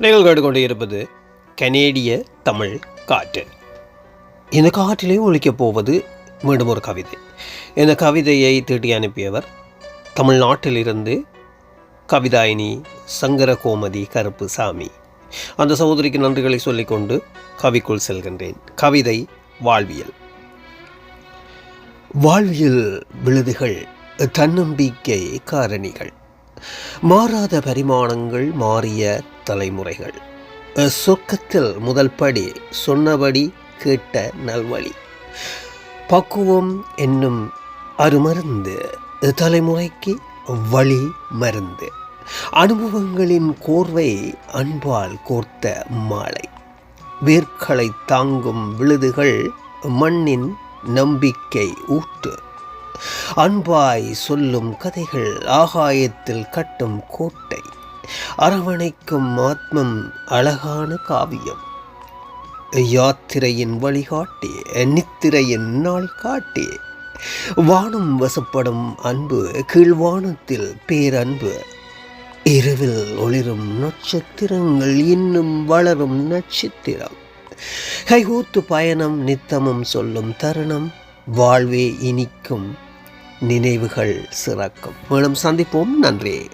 நீங்கள் கேட்டுக்கொண்டு இருப்பது கனேடிய தமிழ் காற்று. இந்த காற்றிலே ஒழிக்கப் போவது மீண்டும் ஒரு கவிதை. இந்த கவிதையை தீட்டி அனுப்பியவர் தமிழ்நாட்டிலிருந்து கவிதாயினி சங்கரகோமதி கருப்பு சாமி அந்த சகோதரிக்கு நன்றிகளை சொல்லிக்கொண்டு கவிக்குள் செல்கின்றேன். கவிதை வாழ்வியல். வாழ்வியல் விழுதுகள் தன்னம்பிக்கை காரணிகள். மாறாத பரிமாணங்கள் மாறிய தலைமுறைகள். சொர்க்கத்தில் முதல் படி சொன்னபடி கேட்ட நல்வழி. பக்குவம் என்னும் அருமருந்து தலைமுறைக்கு வழி மருந்து. அனுபவங்களின் கோர்வை அன்பால் கோர்த்த மாலை. வேர்களை தாங்கும் விழுதுகள் மண்ணின் நம்பிக்கை ஊட்டு. அன்பாய் சொல்லும் கதைகள் ஆகாயத்தில் கட்டும் கோட்டை. அரவணைக்கும் ஆத்மம் அழகான காவியம். யாத்திரையின் வழிகாட்டி நித்திரையின் நாள் காட்டி. வானம் வசப்படும் அன்பு கீழ்வானத்தில் பேரன்பு. இரவில் ஒளிரும் நட்சத்திரங்கள் இன்னும் வளரும் நட்சத்திரம். கைகூத்து பயணம் நித்தமும் சொல்லும் தருணம் வாழ்வே இனிக்கும் நினைவுகள் சிறக்கும். மேலும் சந்திப்போம். நன்றி.